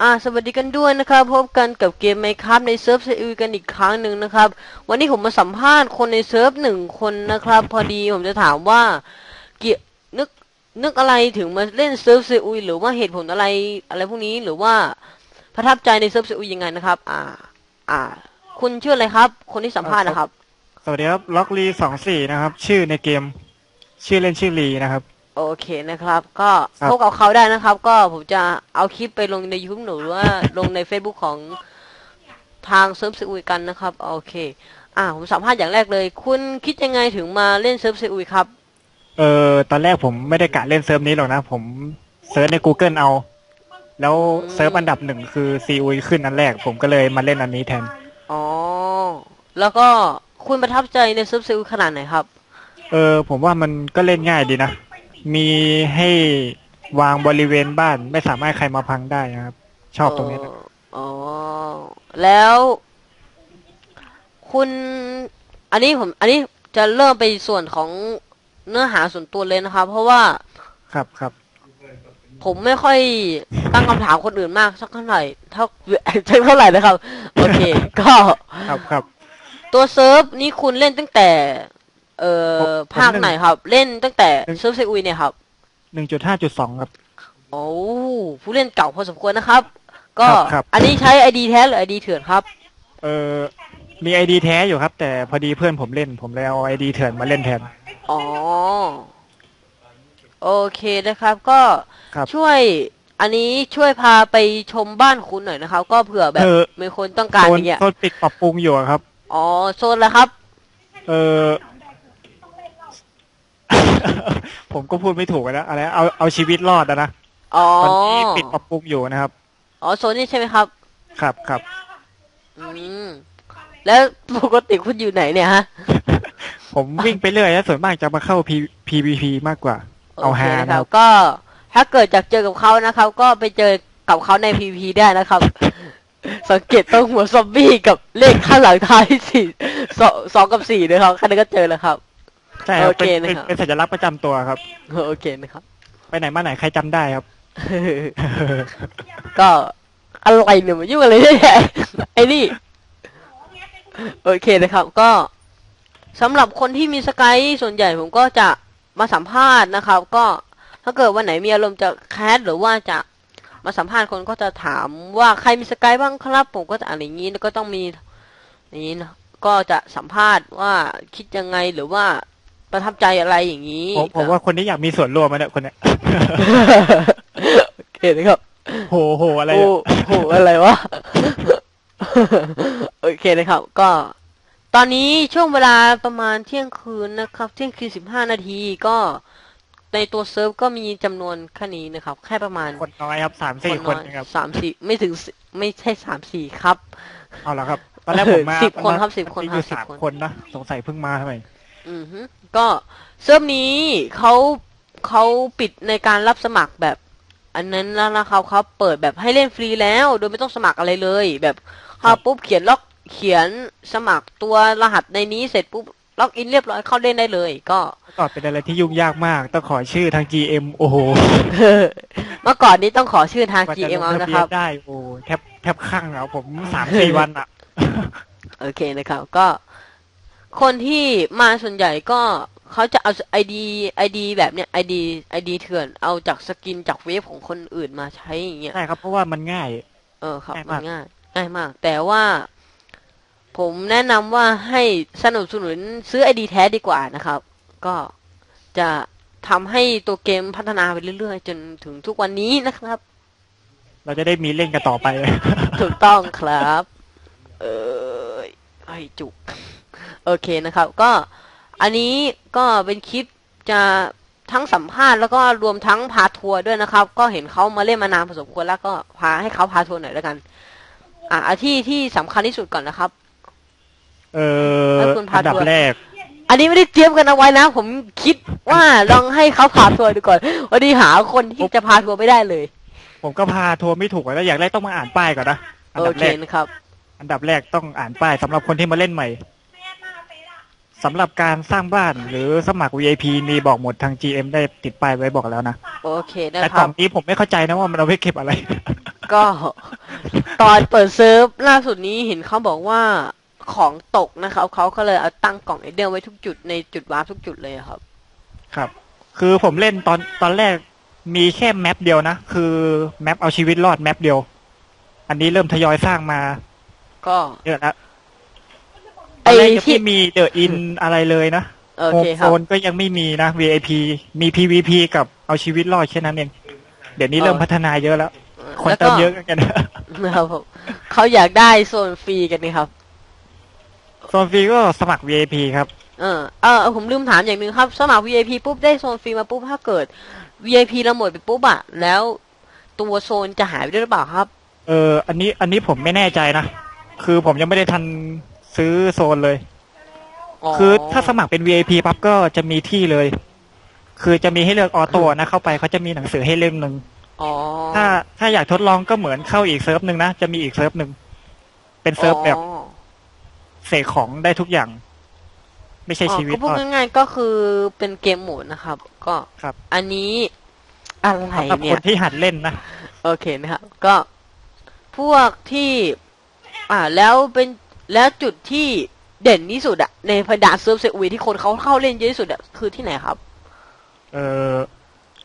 อ่าสวัสดีกันด้วยนะครับพบกันกับเกมไมครับในเซิร์ฟซีอกันอีกครั้งหนึ่งนะครับ วันนี้ผมมาสัมภาษณ์คนในเซิร์ฟหนึ่งคนนะครับ พอดีผมจะถามว่าเกี่ยนึกนึกอะไรถึงมาเล่นเซิร์ฟซีอุยหรือว่าเหตุผลอะไรอะไรพวกนี้หรือว่าประทับใจในเซิร์ฟซีอุยยังไงนะครับ อ่า อ่า คุณชื่ออะไรครับ คนที่สัมภาษณ์นะครับ สวัสดีครับล็อกลีสองสี่นะครับ ชื่อในเกม ชื่อเล่นชื่อลีนะครับ โอเคนะครับ ก็ครับ พบกับเขาได้นะครับ ก็ผมจะเอาคลิปไปลงใน YouTube หรือว่าลงใน Facebook ของทางเซิร์ฟซีอุยกันนะครับ โอเค อ่าผมสัมภาษณ์อย่างแรกเลย คุณคิดยังไงถึงมาเล่นเซิร์ฟซีอุยครับ เออตอนแรกผมไม่ได้กะเล่นเซิร์ฟนี้หรอกนะ ผมเซิร์ชใน Google เอา แล้วอืมเซิร์ฟอันดับหนึ่งคือซีอุยขึ้นอันแรก ผมก็เลยมาเล่นอันนี้แทน อ๋อ แล้วก็คุณประทับใจในเซิร์ฟซีอุยขนาดไหนครับ เออผมว่ามันก็เล่นง่ายดีนะ มีให้วางบริเวณบ้าน ไม่สามารถใครมาพังได้นะครับ ชอบตรงนี้นะอ๋อ แล้ว คุณ อันนี้ผม อันนี้จะเริ่มไปส่วนของเนื้อหาส่วนตัวเลยนะครับ เพราะว่าครับครับ ผมไม่ค่อยตั้งคำถามคนอื่นมากสักเท่าไหร่เท่าเท่าไหร่นะครับ โอเค ก็ ครับครับ ตัวเซิร์ฟนี้คุณเล่นตั้งแต่ เอ่อผมภาคผมเล่นไหนครับ เล่นตั้งแต่หนึ่งเซิร์ฟเซอุยเนี่ยครับ หนึ่งจุดห้าจุดสองครับ โอ้ผู้เล่นเก่าพอสมควรนะครับ ก็ครับครับ อันนี้ใช้ไอดีแท้หรือไอดีเถื่อนครับ เออมีไอดีแท้อยู่ครับ แต่พอดีเพื่อนผมเล่น ผมเลยเอาไอดีเถื่อนมาเล่นแทน อ๋อ โอเคนะครับ ก็ครับ ช่วย อันนี้ช่วยพาไปชมบ้านคุณหน่อยนะครับ ก็เผื่อแบบเออมีคนต้องการโซอนย่างเงี้ยโซนปิดปรับปรุงอยู่อะครับ อ๋อโซนแล้วครับ เออ ผมก็พูดไม่ถูกอะนะอะไรเอาเอาชีวิตรอดอะนะอ๋อตอนนี้ปิดปรับปรุงอยู่นะครับ อ๋อโซนนี้ใช่ไหมครับ ครับครับอืมแล้วปกติคุณอยู่ไหนเนี่ยฮะ ผมวิ่งไปเรื่อยแล้วส่วนมากจะมาเข้า P PVP มากกว่า เอาโอเคฮานะนะคครัรับบก็ถ้าเกิดจากเจอกับเขานะครับ ก็ไปเจอกับเขาใน PVP ได้นะครับ สังเกตตรงหัวซอมบี้กับเลขข้างหลังท้ายสี่สองสองกับสี่นะครับแค่นั้นก็เจอแล้วครับ ใช่ครับโอเคเป็นเป็นนะครับ เป็นสัญลักษณ์ประจำตัวครับ โอเคนะครับ ไปไหนมาไหนใครจำได้ครับ ก็อะไรเนี่ยมายุ่งอะไรเนี่ยไอ้นี่โอเคนะครับ ก็สำหรับคนที่มีสกายส่วนใหญ่ผมก็จะมาสัมภาษณ์นะครับ ก็ถ้าเกิดวันไหนมีอารมณ์จะแคสหรือว่าจะมาสัมภาษณ์คนก็จะถามว่าใครมีสกายบ้างครับ ผมก็จะอ่านอย่างนี้แล้วก็ต้องมีอย่างนี้นะก็จะสัมภาษณ์ว่าคิดยังไงหรือว่า ประทับใจอะไรอย่างนี้ผมผมว่าคนนี้อยากมีส่วนร่วมมาเนี่ยคนเนี้ยโอเคนะครับโหโหอะไรโอ้อะโหอะไรวะโอเคนะครับ ก็ ตอนนี้ช่วงเวลาประมาณเที่ยงคืนนะครับ เที่ยงคืนสิบห้านาทีก็ในตัวเซิร์ฟก็มีจำนวนแค่นี้นะครับ แค่ประมาณคนน้อยครับสามสี่คนนะครับสามสี่ไม่ถึงสิไม่ใช่สามสี่ครับ เอาละครับตอนแรกผมมาสิบคนมาครับสิบคนมีครับอยู่สิบสามคนคนนะสงสัยเพิ่งมาทำไม อือฮึก็เซิร์ฟนี้เขาเขาปิดในการรับสมัครแบบ อันนั้นแล้วนะครับเขาเปิดแบบให้เล่นฟรีแล้ว โดยไม่ต้องสมัครอะไรเลย แบบเข้าปุ๊บเขียนล็อกเขียนสมัครตัวรหัสในนี้เสร็จปุ๊บล็อกอินเรียบร้อยเข้าเล่นได้เลย ก็ก่อนเป็นอะไรที่ยุ่งยากมาก ต้องขอชื่อทาง GM โอ้โหเมื่อก่อนนี้ต้องขอชื่อทางกว่าจะ GM ลเอางทะนะเบีคยรับนได้โอ้แทบแทบข้างแล้วผมสามสี่วันอะโอเคนะครับ ก็ คนที่มาส่วนใหญ่ก็เขาจะเอาไอดีไอดีแบบเนี้ยไอดีไอดีเถื่อนเอาจากสกินจากเว็บของคนอื่นมาใช้อย่างเงี้ยใช่ครับเพราะว่ามันง่าย เออครับง่ายมัมาก นง่ายง่ายมาก แต่ว่าผมแนะนำว่าให้สนับสนุนซื้อไอดีแท้ดีกว่านะครับ ก็จะทำให้ตัวเกมพัฒนาไปเรื่อยๆ จนถึงทุกวันนี้นะครับ เราจะได้มีเล่นกันต่อไป ถูกต้องครับ เออไอจุก โอเคนะครับ ก็อันนี้ก็เป็นคลิปจะทั้งสัมภาษณ์แล้วก็รวมทั้งพาทัวร์ด้วยนะครับ ก็เห็นเขามาเล่นมานานพอสมควรแล้วก็พาให้เขาพาทัวร์หน่อยแล้วกัน อะเอาที่ที่สำคัญที่สุดก่อนนะครับ เออให้คุณพาอันดับทัวร์แรก อันนี้ไม่ได้เตรียมกันเอาไว้นะ ผมคิดว่าลองให้เขาพาทัวร์ดูก่อนวันนี้หาคนที่จะพาทัวร์ไม่ได้เลย ผมก็พาทัวร์ไม่ถูกแล้วอย่างแรกต้องมาอ่านป้ายก่อนนะอันโอดับเคแรกนะครับ อันดับแรกต้องอ่านป้ายสำหรับคนที่มาเล่นใหม่ สำหรับการสร้างบ้านหรือสมัคร VIP มีบอกหมดทาง GM ได้ติดป้ายไว้บอกแล้วนะ โอเคนะแต่คกล่รัอบ งนี้ผมไม่เข้าใจนะว่ามันเอาไว้เก็บอะไร ก็ ตอนเปิดเซิร์ฟล่าสุดนี้เห็นเขาบอกว่าของตกนะครับเขาก็เลยเอาตั้งกล่องไอเดียไว้ทุกจุดในจุดวาร์ปทุกจุดเลยอะครับ ครับ คือผมเล่นตอนตอนแรกมีแค่แมปเดียวนะ คือแมปเอาชีวิตรอดแมปเดียว อันนี้เริ่มทยอยสร้างมาก็เยอะแล้ว ไอ้ตอนแรกยังที่ไม่มีเดอะอินอะไรเลยนะโอโฮเคมคโซรับนก็ยังไม่มีนะ VIP มี PVP กับเอาชีวิตรอดแค่นั้นเอง เดี๋ยวนี้เริ่มเออพัฒนาเยอะแล้ว คนแล้วเติก็มเยอะกันนะครับผมเขาอยากได้โซนฟรีกันนี่ครับ โซนฟรีก็สมัคร VIP ครับ เออเออผมลืมถามอย่างหนึ่งครับ สมัคร VIP ปุ๊บได้โซนฟรีมาปุ๊บถ้าเกิด VIP เราหมดไปปุ๊บอะแล้วตัวโซนจะหายไปด้วยหรือเปล่าครับ เออ อันนี้อันนี้ผมไม่แน่ใจนะ คือผมยังไม่ได้ทัน ซื้อโซนเลย คือถ้าสมัครเป็น VIP ปั๊บก็จะมีที่เลย คือจะมีให้เลือกออโต้นะเข้าไปเขาจะมีหนังสือให้เล่มหนึ่งอ๋อถ้าถ้าอยากทดลองก็เหมือนเข้าอีกเซิร์ฟหนึ่งนะจะมีอีกเซิร์ฟหนึ่งเป็นเซิร์ฟแบบอ๋อเสกของได้ทุกอย่าง ไม่ใช่ชีวิตก็พูดรอดง่ายๆก็คือเป็นเกมโหมดนะครับ ก็ครับ อันนี้อะไรสำหรับเนี่คยนที่หัดเล่นนะโอเคนะครับ ก็พวกที่ อ่า แล้วเป็น แล้วจุดที่เด่นที่สุดอะในพดานเซิร์ฟเซอุยที่คนเขาเข้าเล่นเยอะที่สุดอะคือที่ไหนครับ เออ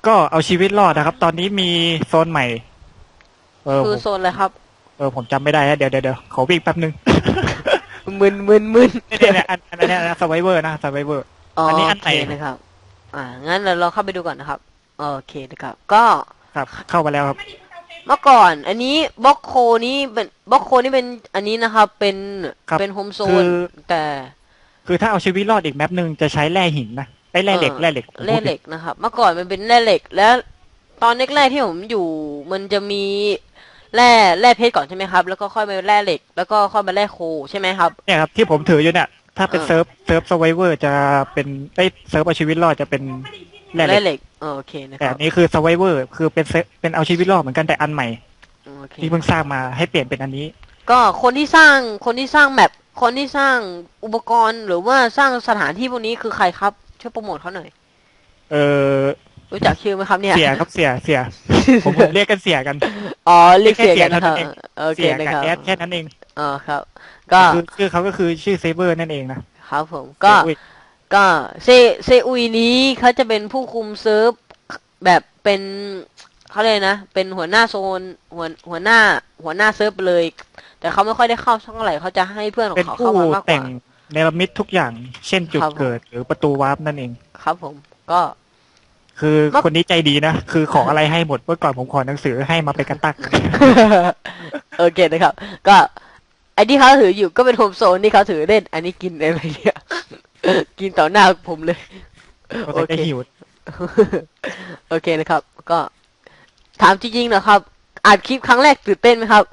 ก็เอาชีวิตรอดนะครับ ตอนนี้มีโซนใหม่ เออคือผมโซนอะไรครับ เออผมจำไม่ได้ฮะเดี๋ยวเดี๋ยวเดี๋ยวขอวิ่งแป๊บนึง มึนมึนมึนเนี่ยเนี่ยอันอันเนี้ยนะสไวเวอร์นะสไวเวอร์อ๋ออันนี้โออันไหเคนนะครับ อ่างั้นเราลองเข้าไปดูก่อนนะครับโอเคนะครับ ก็ครับเข้ามาแล้วครับ เมื่อก่อน อันนี้บล็อกโคนี้เป็นบล็อกโคนี่เป็นอันนี้นะครับ เป็นครับเป็นโฮมโซคืนอแต่ คือถ้าเอาชีวิตรอดอีกแมปหนึ่งจะใช้แร่หินนะไอ้ยแร่เหล็กเออแร่เหล็กผมแร่พูดเหผิล็ดกนะครับ เมื่อก่อนมันเป็นแร่เหล็ก แล้ว ตอนแรกๆที่ผมอยู่มันจะมีแร่แร่เพชรก่อนใช่ไหมครับ แล้วก็ค่อยมาแร่เหล็ก แล้วก็ค่อยมาแร่โคใช่ไหมครับ เนี่ยครับที่ผมถืออยู่เนี่ยถ้าเป็นเออ เซิร์ฟเซิร์ฟสไวเวอร์จะเป็นไอ้ยเซิร์ฟเอาชีวิตรอดจะเป็นแร่เหแร่ล็กเหล็กเออ โอเคนะคแต่รัอับนนี้คือสไวเวอร์คือเป็นเซตเป็นเอาชีวิตรอดเหมือนกันแต่อันใหม่ โอเคที่เพิ่งสร้างมาให้เปลี่ยนเป็นอันนี้ ก็คนที่สร้างคนที่สร้างแมปคนที่สร้างอุปกรณ์หรือว่าสร้างสถานที่พวกนี้คือใครครับช่วยโปรโมทเขาหน่อย เออรู้จักชื่อไหมครับเนี่ย เสียครับเสียเสียผมผมเรียกกันเสียกัน อ๋อเรียกเสียกันแค่นะครับเสียเท่านั้นเอง โอเคเสียนะกับครับแอดแค่นั้นเองอ๋อครับ ก็คือชื่อเขาก็คือชื่อเซเบอร์นั่นเองนะครับผมก็อุ๊ย ก็เซเซอุยนี้เขาจะเป็นผู้คุมเซิร์ฟแบบเป็นเขาเลยกนะ เป็นหัวหน้าโซนหัวหัวหน้าหัวหน้าเซิร์ฟไปเลย แต่เขาไม่ค่อยได้เข้าเท่าไหร่เขาจะให้เพื่อนของเป็นเขาผู้เข้ามามากกแต่งว่า เนรมิตทุกอย่าง เช่นจุดครับผม เกิด หรือประตูวาร์ปนั่นเอง ครับผม ก็ คือเมื่อคนนี้ใจดีนะ คือขออะไรให้หมดเมื่อก่อนผมขอหนังสือให้มาเป็นกันตัก โอเคนะครับ ก็ไอ้ที่เขาถืออยู่ก็เป็นโฮมโซนที่เขาถือเล่น อันนี้กินอะไรเนี่ย กินต่อหน้าผมเลยก็โอจะเคหิวโอเคนะครับ ก็ ถามจริงๆนะครับอัดคลิปครั้งแรกตื่นเต้นไหมครับ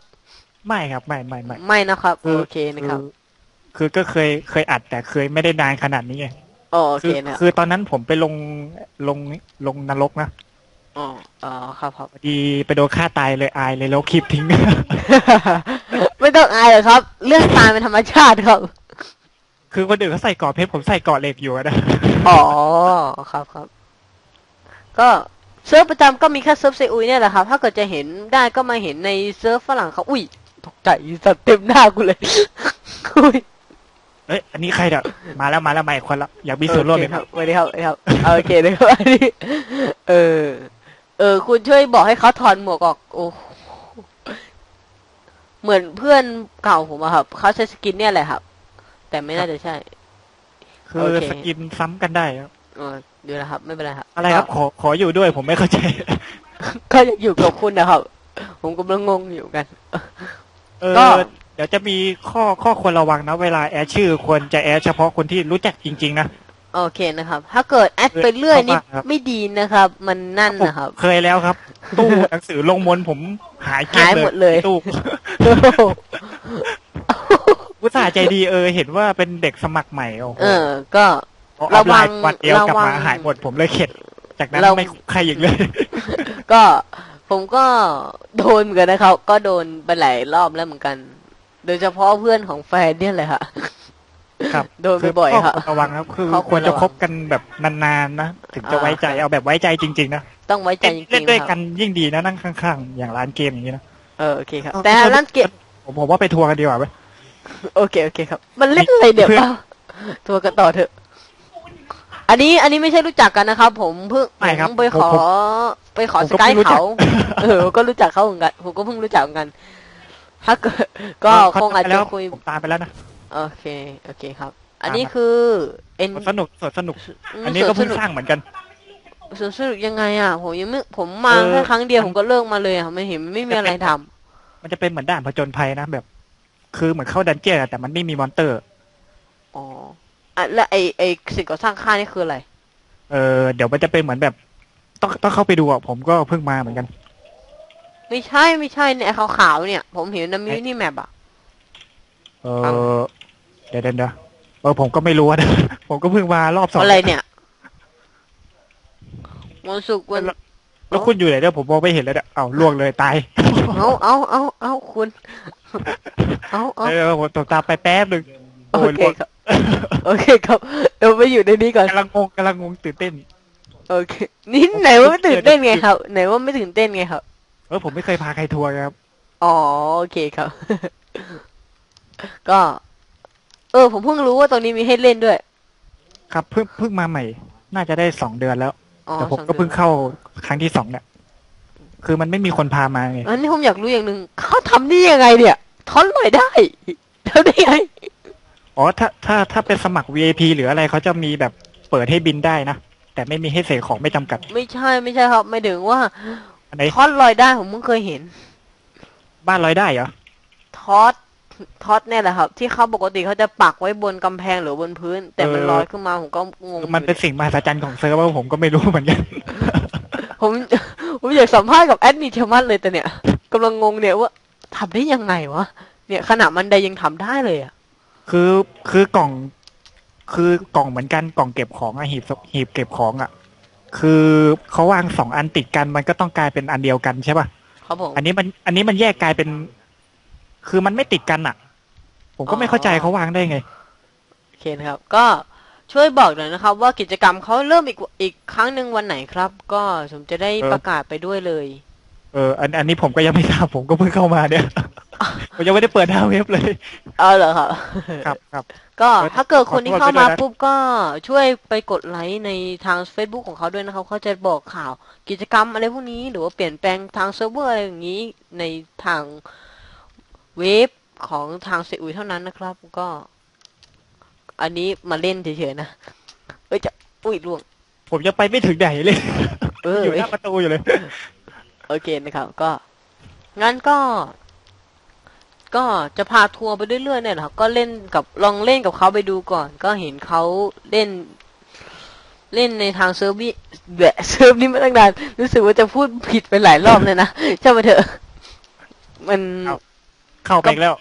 ไม่ครับไม่ไม่ไม่ไม่นะครับคือโอเคนะครับคือคือก็เคยเคยอัดแต่เคยไม่ได้นานขนาดนี้ไงอ๋อโอคืเคอนะครับคือตอนนั้นผมไปลงลงลงนรกนะอ๋ออ๋อครับครับพอดีไปโดนฆ่าตายเลยอายเลยแล้วคลิปทิ้ง ไม่ต้องอายหรอกครับ เรื่องตายเป็นธรรมชาติครับ คือคนอื่นเขาใส่เกาะเพชรผมใส่เกาะเหล็กอยู่อะนะ อ๋อครับครับ ก็เซิร์ฟประจำก็มีแค่เซิร์ฟเซอุยเนี่ยแหละครับ ถ้าเกิดจะเห็นได้ก็มาเห็นในเซิร์ฟฝรั่งเขาอุ้ยตกใจสัตว์เต็มหน้ากูเลยอุ้ยเอ้ยอันนี้ใครเด้อมาแล้วมาแล้วใหม่คนละอยากมีส่วนร่วมโอไหเคมคครัรับบสวัสดีครับสวัสดีครับเอาโอเคนะครับอันนี้เออ เออ คุณช่วยบอกให้เขาถอนหมวกออก โอ้โหเหมือนเพื่อนเก่าผมอะครับเขาใช้สกินเนี่ยแหละครับ แต่ไม่น่าจะใช่ คือโอเค สกินซ้ำกันได้ครับเออเดี๋ยวนะครับ ไม่เป็นไรครับอะไรครับก็ขอขออยู่ด้วยผมไม่เข้าใจ ก็ยังอยู่กับคุณนะครับ ผมกำลังงงอยู่กัน เออก็เดี๋ยวจะมีข้อข้อควรระวังนะ เวลาแอดชื่อควรจะแอดเฉพาะคนที่รู้จักจริง ๆ นะ โอเคนะครับ ถ้าเกิดแอดไปเรื่อยนี่เข้ามาครับ ไม่ดีนะครับ มันนั่นผมนะครับ เคยแล้วครับ ตู้หนังสือลงมนต์ผมหายเกลี้หายงหมดเลย ตู้อุ ตส่าห์ใจดีเออ เห็นว่าเป็นเด็กสมัครใหม่โอ้โหเออ ก็พออัพไลน์ระวังวันเดียวกลับระวัมางหายหมดผมเลยเข็ด จากนั้นเราไม่ใครอีกเลย ก็ผมก็โดนเหมือนกันนะครับ ก็โดนไปหลายรอบแล้วเหมือนกัน โดยเฉพาะเพื่อนของแฟนเนี่ยแหละค่ะครับโดนบ่อยๆครับก็ระวังครับคือข้อควรควรจะระวังคบกันแบบนานๆนะถึงจะอ่าไว้ใจเอาแบบไว้ใจจริง ๆ นะต้องไว้ใจจริงเล่นด้วยๆคกัรับนยิ่งดีนะนั่งข้างๆ อย่างร้านเกมอย่างนี้นะเออโอเคครับ แต่ร้านเกมผมผมว่าไปทัวร์กันดีกว่าไหม โอเคโอเคครับ มันเล่นอะไรเดี๋ยวเพื่อนเปล่าทัวร์กันต่อเถอะ อันนี้อันนี้ไม่ใช่รู้จักกันนะครับ ผมเพิ่งไม่ครับผมไปขอ ผมไปขอผมสก็กายเพิ่งรู้จักเขาเออก็รู้จักเขาเหมือนกันผมก็เพิ่งรู้จักเหมือนกัน ถ้าเกิดก็เขาคงอาจไปจะแล้วคุย ผมตามไปแล้วนะ โอเคโอเคครับ อันตามนี้มาคือเอ็นสนุกสดสนุก อันนี้ก็เพิ่งสร้างเหมือนกัน สวนสนุกยังไงอะ ผมยังไม่ผมมาเออ แค่ครั้งเดียวมันผมก็เลิกมาเลยอะไม่เห็นไม่มีอะไรทำมันจะเป็นเหมือนด่านผจญภัยนะแบบ คือเหมือนเข้าดันเจี้ยนอะแต่มันไม่มีมอนเตอร์ อ๋ออะแล้วไอไอสิ่งก่อสร้างค่ายนี่คืออะไร เออเดี๋ยวมันจะเป็นเหมือนแบบ ต้องต้องเข้าไปดูอะผมก็เพิ่งมาเหมือนกัน ไม่ใช่ไม่ใช่เนี่ยขาวๆเนี่ย ผมเห็นในมินิแมปอะ เออเดี๋ยวเดี๋ยวเดี๋ยวเออผมก็ไม่รู้นะผมก็เพิ่งมารอบสอง อะไรเนี่ย วันศุกร์วันแล้ว คุณอยู่ไหนเนี่ยผมมองไม่เห็นเลยเนี่ยเอาล่วงเลยตายเอาเอาเอาเอาคุณ เอาเอาเออผมตกตามไปแป๊บหนึ่งโอโอ้ยเคครับ โอเคครับเดี๋ยวไปอยู่ในนี้ก่อนกำลังงงกำลังงงตื่นเต้น โอเค นี่ไหนว่าไม่ตื่นเต้นไงครับ ไหนว่าไม่ตื่นเต้นไงครับ เออผมไม่เคยพาใครทัวร์ครับ อ๋อโอเคครับ ก็ เออ ผมเพิ่งรู้ว่าตรงนี้มีให้เล่นด้วย ครับเพิ่งเพิ่งมาใหม่ น่าจะได้สองเดือนแล้วอ๋อ แต่ผมสองก็เพิ่งดือนเข้าครั้งที่สองเนี่ยคือมันไม่มีคนพามาไงอันนี้ผมอยากรู้อย่างหนึ่งเขาทำได้ยังไงเนี่ยทอนลอยได้ทำได้ไงอ๋อถ้าถ้าถ้าเป็นสมัคร VIP หรืออะไรเขาจะมีแบบเปิดให้บินได้นะแต่ไม่มีให้เสกของไม่จำกัด ไม่ใช่ไม่ใช่ครับ ไม่ถึงว่าอันไหนทอดลอยได้ผมเพิ่งเคยเห็น บ้านลอยได้เหรอทอด ทอดเนี่ยแหละครับ ที่เขาปกติเขาจะปักไว้บนกำแพงหรือบนพื้น แต่มันลอยขึ้นมาผมก็งงคือมันเป็นสิ่งมหัศจรรย์ของเซิร์ฟเวอร์ผมก็ไม่รู้เหมือนกัน ผมผมอยากสัมภาษณ์กับแอดมินเทมัสเลยแต่เนี่ยกำลังงงเนี่ยว่าทำได้ยังไงวะเนี่ยขนาดมันไดยังทำได้เลยอะคือคือกล่อง คือกล่องเหมือนกันกล่องเก็บของอะหีบหีบเก็บของอะคือเขาวางสองอันติดกันมันก็ต้องกลายเป็นอันเดียวกันใช่ป่ะครับผมอันนี้มันอันนี้มันแยกกลายเป็น คือมันไม่ติดกันอะผมก็ไม่เข้าใจเขาวางได้ไงโอเคนะครับ ก็ช่วยบอกหน่อยนะครับ ว่ากิจกรรมเขาเริ่มอีกอีกครั้งหนึ่งวันไหนครับ ก็ผมจะได้เออประกาศไปด้วยเลย เอออันอันนี้ผมก็ยังไม่ทราบผมก็เพิ่งเข้ามาเนี่ยผมยังไม่ได้เปิดหน้าเว็บเลยเอาเหรอครับครับครับก็เออถ้าเกิดคนที่ขอโทษเข้ามาด้วยนะปุ๊บก็ช่วยไปกดไลค์ในทาง Facebook ของเขาด้วยนะครับเขาจะบอกข่าว กิจกรรมอะไรพวกนี้ หรือว่าเปลี่ยนแปลงทางเซิร์ฟเวอร์อะไรอย่างนี้ในทาง เว็บของทางเซอุยเท่านั้นนะครับ ก็ อันนี้มาเล่นเฉยๆนะเอ้ยจะอุ้ยล่วง ผมยังไปไม่ถึงไหนเลยเอออยู่หน้าประตูอยู่เลย โอเคนะครับ ก็ งั้นก็ ก็จะพาทัวร์ไปเรื่อยๆเนี่ยนะครับก็เล่นกับลองเล่นกับเขาไปดูก่อน ก็เห็นเขาเล่น เล่นในทางเซิร์ฟวิแบะเซิร์ฟนี้มาตั้งนานรู้สึกว่าจะพูดผิดไปหลายรอบเลยนะใช่ไหมเถอะ มัน เอาเข้าไปอีกแล้ว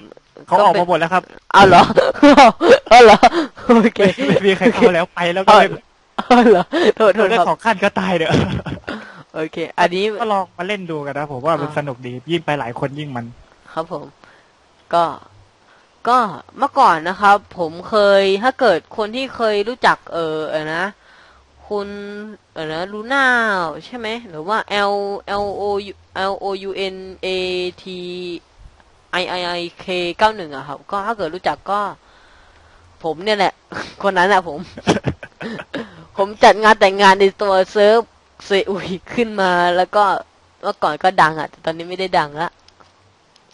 เขาออกมาหมดแล้วครับเอาเหรอเอาเหรอโอเคไม่มีใครเข้าแล้วไปแล้วก็เลยเอาเหรอโทษโทษได้ครับสองขั้นก็ตายเด้อโอเค อันนี้ก็ลองมาเล่นดูกันนะผมว่ามันอ่าสนุกดียิ่งไปหลายคนยิ่งมัน ครับผม ก็ ก็เมื่อก่อนนะครับ ผมเคยถ้าเกิดคนที่เคยรู้จักเออเออนะ คุณเออนะลูน่าใช่ไหมหรือว่า L L O U L O U N A T I I I K เก้าหนึ่งอะครับ ก็ถ้าเกิดรู้จักก็ ผมเนี่ยแหละ คนนั้นอะผม ผมจัดงานแต่งงานในตัวเซิร์ฟเซอุยขึ้นมา แล้วก็เมื่อก่อนก็ดังอะแต่ตอนนี้ไม่ได้ดังละ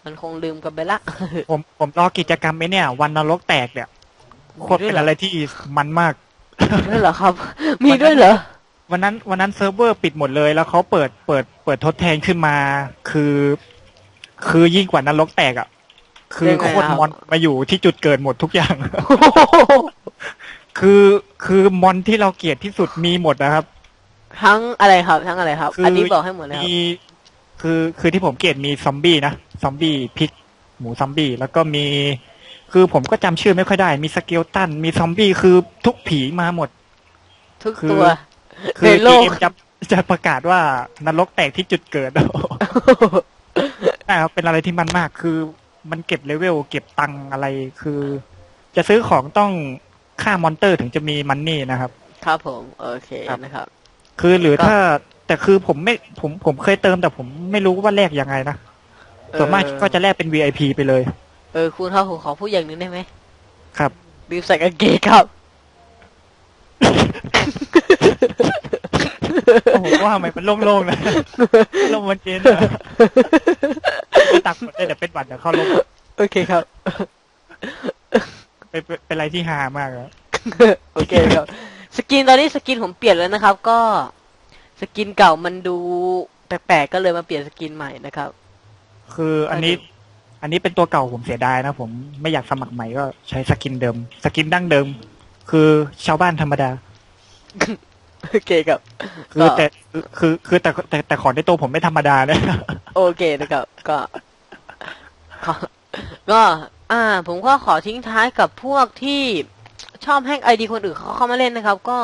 มันคงลืมกันไปละผมผมรอกิจกรรมไอ้เนี่ย วันนรกแตกเนี่ยโคตรเป็นอะไรที่มันมากด้วยเหรอครับ มีด้วยเหรอวันนั้นวันนั้นเซิร์ฟเวอร์ปิดหมดเลย แล้วเขาเปิดเปิดเปิดทดแทนขึ้นมา คือ คือยิ่งกว่านรกแตกอะ คือยังไงโคตรครับมอนมาอยู่ที่จุดเกิดหมดทุกอย่าง คือคือมอนที่เราเกลียดที่สุดมีหมดนะครับ ทั้งอะไรครับ ทั้งอะไรครับคืออัอันนี้บอกให้หมดเลยครับมีคือคือที่ผมเกลียดมีซอมบี้นะซอมบี้พริก หมูซอมบี้แล้วก็มี คือผมก็จำชื่อไม่ค่อยได้ มีสเกลตัน มีซอมบี้คือทุกผีมาหมด ทุกคือตัวคือในโลกเกมจะจะประกาศว่านรกแตกที่จุดเกิดใช่ครับเป็นอะไรที่มันมากคือมันเก็บเลเวลเก็บตังค์อะไรคือ จะซื้อของต้องค่ามอนเตอร์ถึงจะมีมันนี่นะครับ ครับผมโอเคครับนะครับ คือหรือก็ถ้าแต่คือผมไม่ผมผมเคยเติมแต่ผมไม่รู้ว่าแลกยังไงนะส่วนมากเออก็จะแลกเป็น VIP ไปเลย เออคุณครับผมขอพูดอย่างหนึ่งได้ไหมครับลืมใส่กางเกงครับโอ้โหว่าทำไมมันโล่งๆนะลมมันเย็นอะ ไม่ตักหมดเลยเดี๋ยวเป็นหวัดเดี๋ยวเข้าลมโอเคครับ เป็นเป็นเป็นอะไรที่ฮามากอะโอเคครับ สกินตอนนี้สกินผมเปลี่ยนแล้วนะครับ ก็สกินเก่ามันดูแปลกๆก็เลยมาเปลี่ยนสกินใหม่นะครับ คืออันนี้ อันนี้เป็นตัวเก่าผมเสียดายนะผมไม่อยากสมัครใหม่ก็ใช้สกินเดิม สกินดั้งเดิม คือชาวบ้านธรรมดา โอเคครับ คือแต่คือคือคือแต่แต่แต่ของในตัวผมไม่ธรรมดานะ โอเคนะครับ ก็ขอ ก็อ่า ผมก็ขอทิ้งท้ายกับพวกที่ชอบแฮกไอดีคนอื่นเขาเข้ามาเล่นนะครับ ก็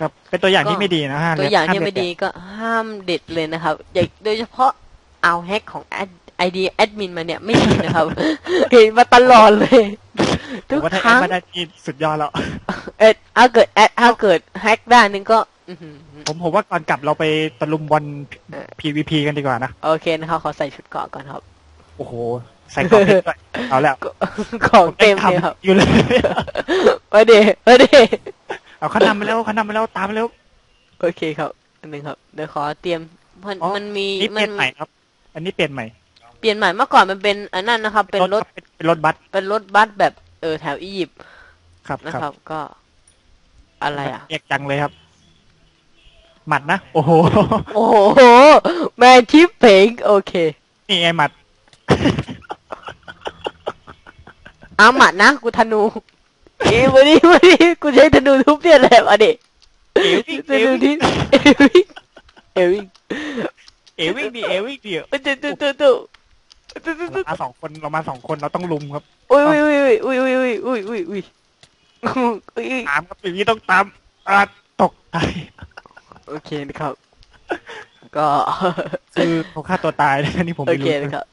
ครับเป็นตัวอย่างก็ที่ไม่ดีนะฮะตัวอย่างที่ห้ไม่เด็ดีก็ห้ามเด็ดเลยนะครับอย่างโดยเฉพาะเอาแฮกของไอดีแอดมินมาเนี่ยไม่ดีนะครับเห็นมาตลอดเลยผทุมกว่าถ้าคแอรั้ดงมาได้ที่สุดยอดแล้วเอ็ดถ้าเกิดแอดถ้าเกิดแฮกได้นึงก็อื้อหือผมผมว่าก่อนกลับเราไปตะลุมบอลเออ PVP กันดีกว่านะ โอเคนะครับ ขอใส่ชุดเกราะก่อนครับ โอ้โห ใส่กรอบเพชรด้วยเอาแล้วก็ของเต็มเลยครับทำอยู่เลยมาเดมาเดเอาเขานำไปแล้วเขานำไปแล้วตามไปแล้ว โอเคครับ อันหนึ่งครับ เดี๋ยวขอเตรียมมันอ๋อมันมีนี่เปมัลี่ยนใหม่ครับ อันนี้เปลี่ยนใหม่ เปลี่ยนใหม่เมื่อก่อนมันเป็นอันนั้นนะครับ เป็นรถเป็นเป็นรถบัสเป็นรถบัสแบบเออแถวอียิปต์ครับนะคครัรับบก็อะไรอะเรียกจังเลยครับ หมัดนะ โอ้โห โอ้โห แมนชิปเพงโอเค นี่ไงหมัด อาหมัดนะกูธนูเอ้ยวันนี้วันนี้กูใช้ธนูทุบเนี่ยแหละมาดิเอวิ่งธนูที่เอวิงเอวิงเอวิ่งดิเอวิ่งดิตุ๊ตุ๊ตุ๊ตุ๊ตุ๊ตุ๊ตุ๊ตุ๊เรามาสองคนเรามาสองคนเราต้องลุมครับอุ้ยอุ้ยอุ้ยอุ้ยอุ้ยอุ้ยอุ้ยอุ้ยอุ้ยอุ้ยตามครับอย่างนี้ต้องตามอาตกตายโอเคนะครับ ก็คือเขาฆ่าตัวตายนะอันนี้ผมโอไม่เครู้นะครับ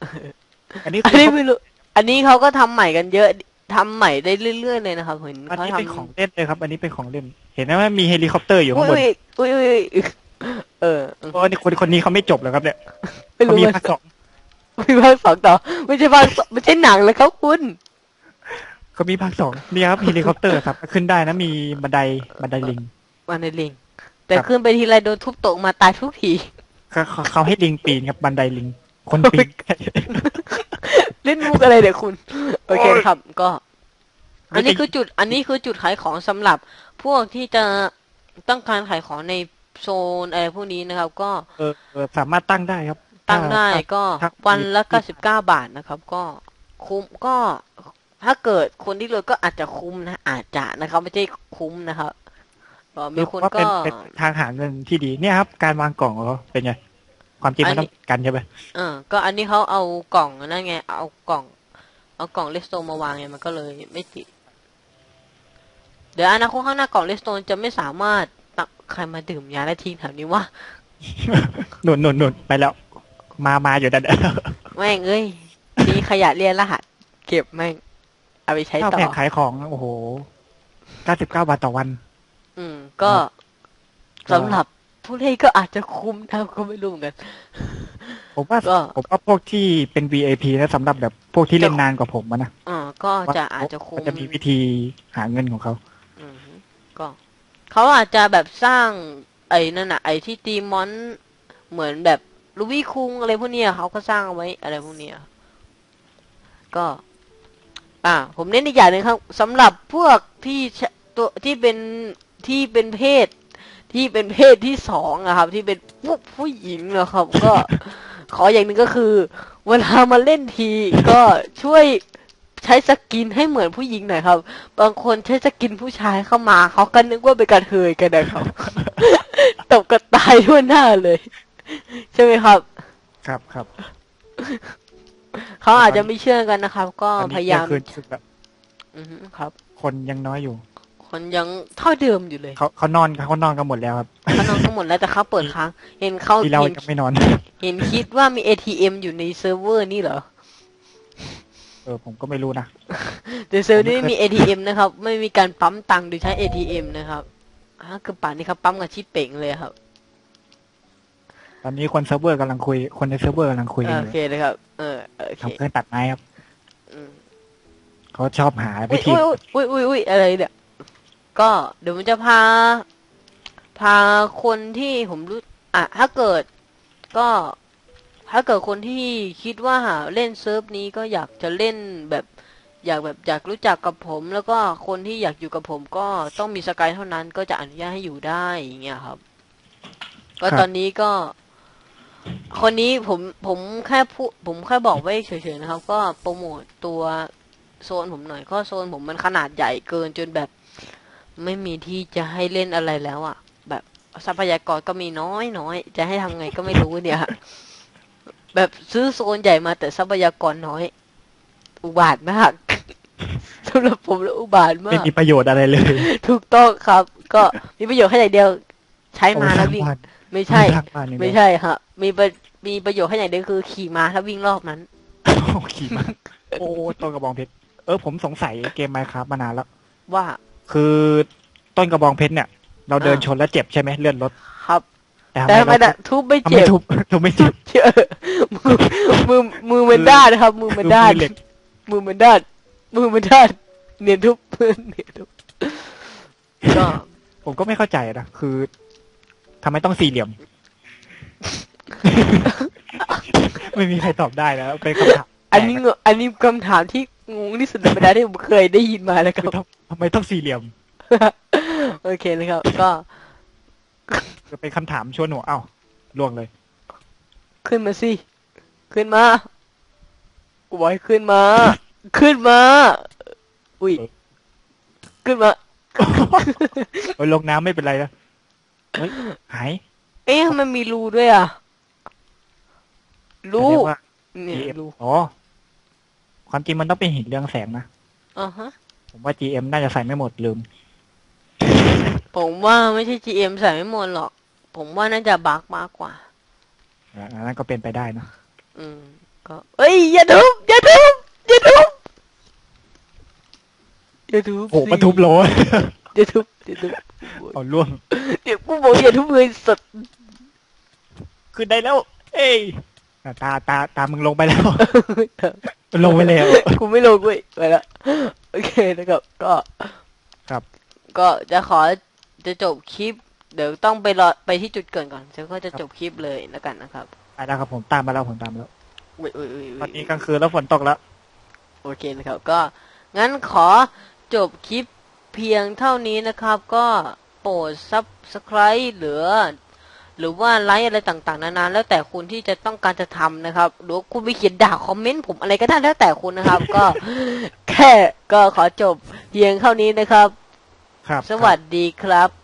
อันนี้อันคือนี้ไม่รู้ อันนี้เขาก็ทำใหม่กันเยอะทำใหม่ได้เรื่อยๆเลยนะครับเห็นอันเขานี้ทำเป็นของเล่นเลยครับ อันนี้เป็นของเล่น เห็นไหมว่ามีเฮลิคอปเตอร์อยู่อุ้ข้างบนยอุ้ยอุ้ยอุ้ยเออเพราะว่านี่คนคนนี้เขาไม่จบแล้วครับเนี่ยไม่เขารู้มีว่าภาคสองมีภาคสองต่อ ไม่ใช่ภาคสองไม่ใช่หนังเลยครับคุณ เขามีภาคสองนี่ครับเฮลิคอปเตอร์ครับ ขึ้นได้นะมีบันไดบันไดลิง มาในลิง แต่ครับ ขึ้นไปทีไรโดนทุบตกมาตายทุกที เขาเขาเขาให้ลิงปีนครับบันไดลิง คนปีน เล่นมุกอะไรเดี๋ยวคุณ โอเคโอ้ยครับก็ไม่อันนี้ได้คือจุด อันนี้คือจุดขายของสำหรับ พวกที่จะต้องการขายของในโซนอะไรพวกนี้นะครับ ก็เออเออสามารถตั้งได้ครับ ตั้งได้ถ้าก็ถ้าวันละมีเก้าสิบเก้าบาทนะครับ ก็คุ้มก็ถ้าเกิดคนที่รวยก็อาจจะคุ้มนะอาจจะนะครับ ไม่ใช่คุ้มนะครับก็มีคนว่าก็เป็นเป็นทางหาเงินที่ดีเนี่ยครับ การวางกล่องของเขาเป็นไง ความจริงมันต้องกันใช่ไหมเออ ก็อันนี้เขาเอากล่องนั่นไง เอากล่อง เอากล่องเลสโตนมาวางไงมันก็เลยไม่ติด เดี๋ยวอนาคตข้างหน้ากล่องเลสโตนจะไม่สามารถตักใครมาดื่มยาและทิ้งแถวนี้วะหนุนหนุนหนุนไปแล้ว มามาอยู่ดันแม่งเอ้ยนี่ขยะเรียนรหัส เก็บแม่ง เอาไปใช้ข้าวต่อแผงขายของโอ้โหเก้าสิบเก้าบาทต่อวัน อืม ก็ครับสำหรับ ผู้เล่นก็อาจจะคุ้มนะก็ไม่รู้เหมือนกัน ผมว่าก็ ผมว่าพวกที่เป็น VIP นะสำหรับแบบพวกที่เล่นนานกว่าผมอะนะอ่าก็จะอาจจะคุ้มว่าจะมีวิธีหาเงินของเขา อืมก็เขาอาจจะแบบสร้าง ไอ้นั่นน่ะ ไอ้ที่ตีมอนเหมือนแบบลูบี้คุงอะไรพวกเนี้ยเขาก็สร้างเอาไว้อะไรพวกเนี้ยก็ อ่า ผมเน้นอีกอย่างหนึ่งครับสำหรับพวกที่ชะตัวที่เป็นที่เป็นเพศ ที่เป็นเพศที่สองอะครับ ที่เป็นพวกผู้หญิงนะครับ ก็ ขออย่างหนึ่งก็คือ เวลามาเล่นทีก็ช่วยใช้สกินให้เหมือนผู้หญิงหน่อยครับ บางคนใช้สกินผู้ชายเข้ามาเขาก็นึกว่าเป็นกระเทยกันนะครับตบกระตายทั่วหน้าเลย ใช่ไหมครับ ครับครับเขาอาจจะไม่เชื่อกันนะครับ ก็ตอนนี้พยายามเที่งคืนรู้สึกแบบอือฮึครับ คนยังน้อยอยู่ คนยังเท่าเดิมอยู่เลยเขาเขานอนเขานอนกันหมดแล้วครับเขานอนทั้งหมดแล้วแต่เขาเปิดค้างเห็นเขาที่เราเห็นยังไม่นอน เห็นคิดว่ามี ATM อยู่ในเซิร์ฟเวอร์นี่เหรอเออผมก็ไม่รู้นะแต่เซิร์ฟนี้ไม่มี ATM นะครับ ไม่มีการปั๊มตังค์โดยใช้ ATM นะครับฮะคือป่านนี้ครับปั๊มกับชิปเป่งเลยครับตอนนี้คนเซิร์ฟเวอร์กำลังคุย คนในเซิร์ฟเวอร์กำลังคุยกันโออยู่เคนะครับ เออโอเคทำเครื่องตัดไม้ครับอืมเขาชอบหาอุ้วิยธีอุ้ยอุ้ยอุ้ยอุ้ยอะไรเนี่ย ก็เดี๋ยวมันจะพา พาคนที่ผมรู้อะถ้าเกิดก็ถ้าเกิดคนที่คิดว่าเล่นเซิร์ฟนี้ก็อยากจะเล่นแบบอยากแบบอยากรู้จักกับผม แล้วก็คนที่อยากอยู่กับผมก็ต้องมีสกายเท่านั้นก็จะอนุญาตให้อยู่ได้อย่างเงี้ยครับ ก็ตอนนี้ก็ คนนี้ผมผมแค่พูผมแค่บอกไว้เฉยๆนะครับ ก็โปรโมทตัวโซนผมหน่อยก็โซนผมมันขนาดใหญ่เกินจนแบบ ไม่มีที่จะให้เล่นอะไรแล้วอะ แบบทรัพยากรก็มีน้อยน้อยจะให้ทำไงก็ไม่รู้เนี่ยแบบซื้อโซนใหญ่มาแต่ทรัพยากรน้อย อุบาทมากสำหรับผมแล้วอุบาทมาไม่กมีประโยชน์อะไรเลย ถูกต้องครับ ก็มีประโยชน์แค่อย่างเดียว ใช้มาแล้ววิ่งเอไม่ใช่สร้างบ้านอย่างเดียวไม่ใช่ฮะมีประมีประโยชน์แค่อย่างเดียวคือ ขี่ม้าแล้ววิ่งรอบนั้นโอ้ขี่มาโอ้ต้นกระบองเพชรเออผมสงสัยเกมไมครับมานานแล้วว่า คือต้นกระบองเพชรเนี่ย เราเดินอ่าชนแล้วเจ็บใช่ไหมเลื่อนรถครับ แต่แต่ทำไมเราน่ะทุบไม่ทำไมเจ็บทุบทุบไม่เจ็บเชื่อมือมือมือมันด้านนะครับ มือมันด้านคือมือเหล็กมือมันด้านมือมันด้านเนียนทุบเนียนทุบก็ผมก็ไม่เข้าใจนะคือทำไมต้องสี่เหลี่ยม ไม่มีใครตอบได้แล้วเป็นคำถามอันนี้งงอันนี้คำถามที่ งงที่สุดในบรรดาที่ผมเคยได้ยินมาแล้วคคือรับทำทำไมต้องสี่เหลี่ยม โอเคนะครับ ก็จะเป็นคำถามชวนหนูเอ้าล่วงเลย ขึ้นมาสิ ขึ้นมา กูบอกให้ขึ้นมา ขึ้นมา อุ้ย ขึ้นมา โอ้ยลงน้ำไม่เป็นไรนะเฮ้ยหายเอ๊ะมันมีรูด้วยอะรูแสดงว่าเนี่ย GM รู อ๋อ ความจริงมันต้องเป็นหินเรืองแสงนะอ่าฮะ ผมว่า GM น่าจะใส่ไม่หมดลืม ผมว่าไม่ใช่ GM ใส่ไม่หมดหรอก ผมว่าน่าจะบักมากกว่า อ่าอันนั้นก็เป็นไปได้นะอืม ก็เอ้ย อย่าทุบอย่าทุบอย่าทุบอย่าทุบโอ้สิมาทุบโลอย่าทุบอย่าทุบเอาล่วง เดี๋ยวกูบอกอย่าทุบเลยสัตว์ ขึ้นได้แล้ว เอ้ยอะ ตาตาตามึงลงไปแล้วมันลงไปแล้วกูไม่ลงเว้ยไปละโอเคนะครับ ก็ครับ ก็จะขอจะจบคลิป เดี๋ยวต้องไปรอไปที่จุดเกิดก่อนแล้วก็จะจบคลิปเลยแล้วกันนะครับไปแล้วครับผมตามมาแล้วผมตามมาแล้วอุ้ยอุ้ยอุ้ยตอนนี้กลางคืนแล้วฝนตกแล้ว โอเคนะครับ ก็งั้นขอจบคลิปเพียงเท่านี้นะครับ ก็โปรดซับสไคร b ์หรือ หรือว่าไลค์อะไรต่างๆ นานาแล้วแต่คุณที่จะต้องการจะทำนะครับ หรือคุณไปเขียนด่าคอมเมนต์ผมอะไรก็ได้แล้วแต่คุณนะครับ ก็แค่ก็ขอจบเพียงเท่านี้นะครับ ครับ สวัสดีครับ